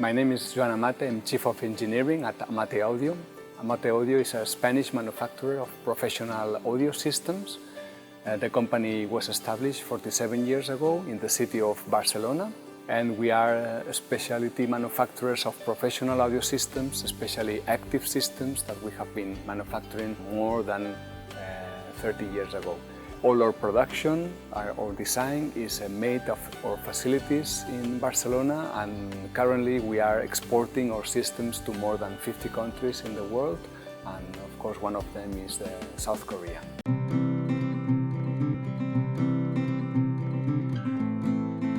My name is Joan Amate. I'm Chief of Engineering at Amate Audio. Amate Audio is a Spanish manufacturer of professional audio systems. Uh, the company was established 47 years ago in the city of Barcelona, and we are uh, specialty manufacturers of professional audio systems, especially active systems that we have been manufacturing more than uh, 30 years ago. All our production, our, our design is uh, made of our facilities in Barcelona, and currently we are exporting our systems to more than 50 countries in the world, and of course, one of them is uh, South Korea.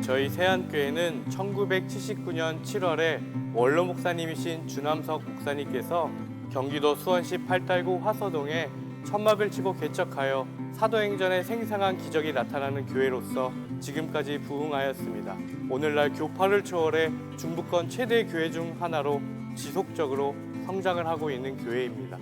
저희 세안교회는 1979년 7월에 원로 목사님이신 주남석 목사님께서 경기도 수원시 팔달구 화서동에 천막을 치고 개척하여 사도행전의 생생한 기적이 나타나는 교회로서 지금까지 부흥하였습니다. 오늘날 교파를 초월해 중부권 최대 교회 중 하나로 지속적으로 성장을 하고 있는 교회입니다.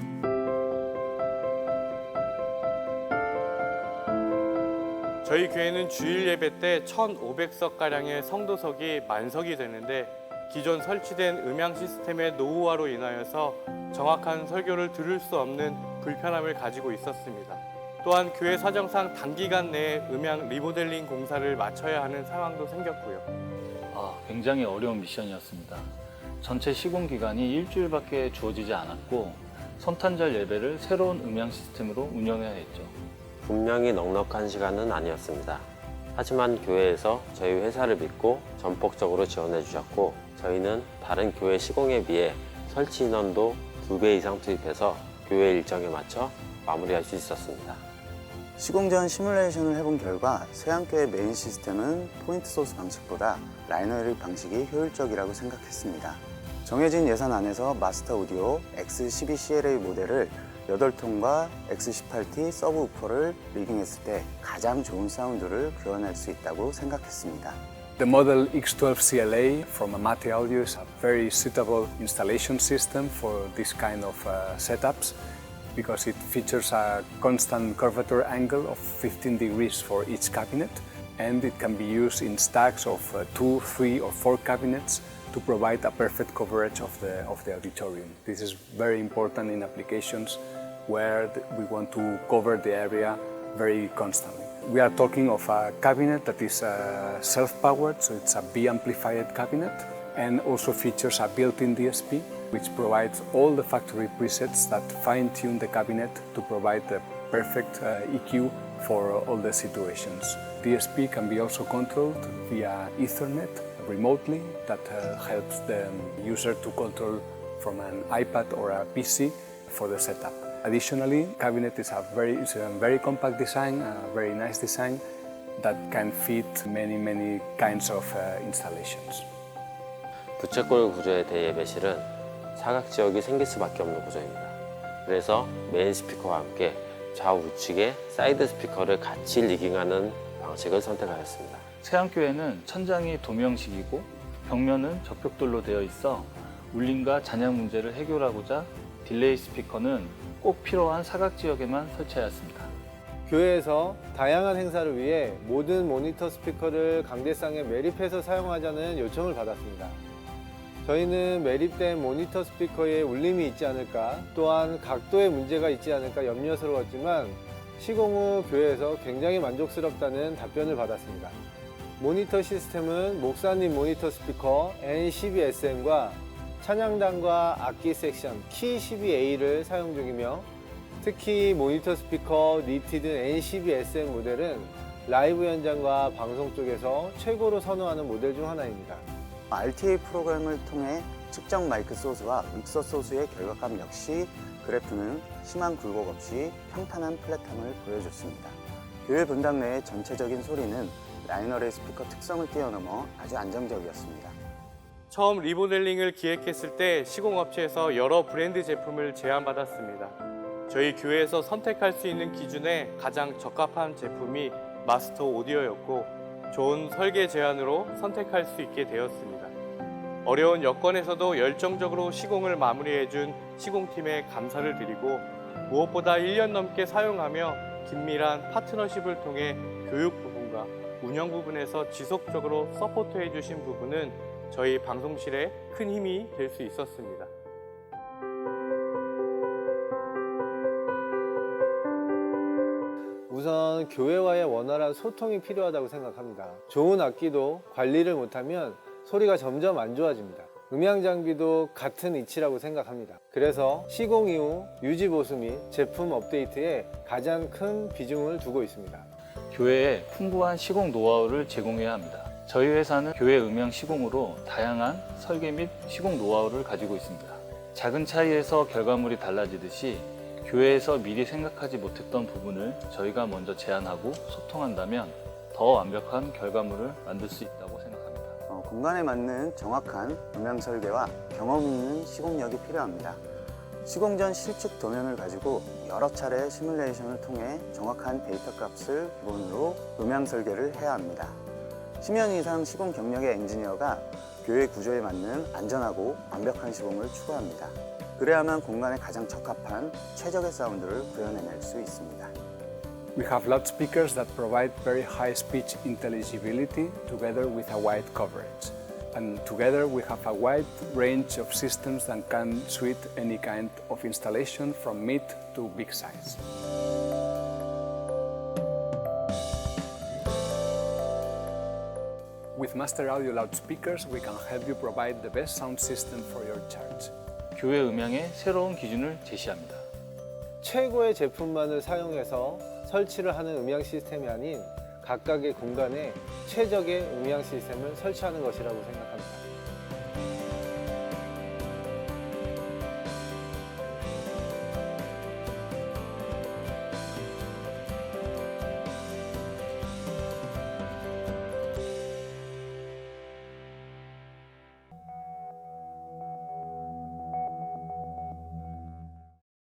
저희 교회는 주일 예배 때 1,500석 가량의 성도석이 만석이 되는데 기존 설치된 음향 시스템의 노후화로 인하여서 정확한 설교를 들을 수 없는 불편함을 가지고 있었습니다. 또한 교회 사정상 단기간 내에 음향 리모델링 공사를 마쳐야 하는 상황도 생겼고요. 아, 굉장히 어려운 미션이었습니다. 전체 시공 기간이 일주일밖에 주어지지 않았고 성탄절 예배를 새로운 음향 시스템으로 운영해야 했죠. 분명히 넉넉한 시간은 아니었습니다. 하지만 교회에서 저희 회사를 믿고 전폭적으로 지원해 주셨고 저희는 다른 교회 시공에 비해 설치 인원도 두배 이상 투입해서 교회 일정에 맞춰 마무리할 수 있었습니다. 시공 전 시뮬레이션을 해본 결과 세안교의 메인 시스템은 포인트 소스 방식보다 라이너리 방식이 효율적이라고 생각했습니다. 정해진 예산 안에서 마스터 오디오 X12CLA 모델을 8톤과 X18T 서브 우퍼를 리깅했을 때 가장 좋은 사운드를 구현할 수 있다고 생각했습니다. The model X12 CLA from Amati Audio is a very suitable installation system for this kind of uh, setups because it features a constant curvature angle of 15 degrees for each cabinet and it can be used in stacks of uh, two, three or four cabinets to provide a perfect coverage of the, of the auditorium. This is very important in applications where we want to cover the area very constantly. We are talking of a cabinet that is uh, self-powered, so it's a B-amplified cabinet, and also features a built-in DSP, which provides all the factory presets that fine-tune the cabinet to provide the perfect uh, EQ for all the situations. DSP can be also controlled via Ethernet remotely. That uh, helps the user to control from an iPad or a PC for the setup. Additionally, cabinet is a very, it's a very compact design, a very nice design that can fit many, many kinds of uh, installations. 부채꼴 구조의 대예배실은 사각 지역이 생길 수밖에 없는 구조입니다. 그래서 메인 스피커와 함께 좌우측에 사이드 스피커를 같이 리깅하는 방식을 선택하였습니다. 세안교회는 천장이 도명식이고 벽면은 적벽돌로 되어 있어 울림과 잔향 문제를 해결하고자 딜레이 스피커는 꼭 필요한 사각 지역에만 설치하였습니다. 교회에서 다양한 행사를 위해 모든 모니터 스피커를 강대상에 매립해서 사용하자는 요청을 받았습니다. 저희는 매립된 모니터 스피커에 울림이 있지 않을까, 또한 각도에 문제가 있지 않을까 염려스러웠지만 시공 후 교회에서 굉장히 만족스럽다는 답변을 받았습니다. 모니터 시스템은 목사님 모니터 스피커 N12SM과 찬양단과 악기 섹션 Key12A를 사용 중이며 특히 모니터 스피커 니티드 N12SM 모델은 라이브 현장과 방송 쪽에서 최고로 선호하는 모델 중 하나입니다. RTA 프로그램을 통해 측정 마이크 소스와 믹서 소스의 결과감 역시 그래프는 심한 굴곡 없이 평탄한 플랫함을 보여줬습니다. 교회 분당 내의 전체적인 소리는 라이너의 스피커 특성을 뛰어넘어 아주 안정적이었습니다. 처음 리모델링을 기획했을 때 시공업체에서 여러 브랜드 제품을 제안받았습니다. 저희 교회에서 선택할 수 있는 기준에 가장 적합한 제품이 마스터 오디오였고 좋은 설계 제안으로 선택할 수 있게 되었습니다. 어려운 여건에서도 열정적으로 시공을 마무리해준 시공팀에 감사를 드리고 무엇보다 1년 넘게 사용하며 긴밀한 파트너십을 통해 교육 부분과 운영 부분에서 지속적으로 서포트해 주신 부분은 저희 방송실에 큰 힘이 될 수 있었습니다. 우선 교회와의 원활한 소통이 필요하다고 생각합니다. 좋은 악기도 관리를 못하면 소리가 점점 안 좋아집니다. 음향 장비도 같은 이치라고 생각합니다. 그래서 시공 이후 유지 보수 및 제품 업데이트에 가장 큰 비중을 두고 있습니다. 교회에 풍부한 시공 노하우를 제공해야 합니다. 저희 회사는 교회 음향 시공으로 다양한 설계 및 시공 노하우를 가지고 있습니다. 작은 차이에서 결과물이 달라지듯이 교회에서 미리 생각하지 못했던 부분을 저희가 먼저 제안하고 소통한다면 더 완벽한 결과물을 만들 수 있다고 생각합니다. 어, 공간에 맞는 정확한 음향 설계와 경험 있는 시공력이 필요합니다. 시공 전 실측 도면을 가지고 여러 차례 시뮬레이션을 통해 정확한 데이터 값을 기본으로 음향 설계를 해야 합니다. 10년 이상 시공 경력의 엔지니어가 교회 구조에 맞는 안전하고 완벽한 시공을 추구합니다. 그래야만 공간에 가장 적합한 최적의 사운드를 구현해낼 수 있습니다. We have loudspeakers that provide very high speech intelligibility together with a wide coverage. And together we have a wide range of systems that can suit any kind of installation from mid to big size. With Master Audio loudspeakers, we can help you provide the best sound system for your church. 교회 음향의 새로운 기준을 제시합니다. 최고의 제품만을 사용해서 설치를 하는 음향 시스템이 아닌 각각의 공간에 최적의 음향 시스템을 설치하는 것이라고 생각합니다.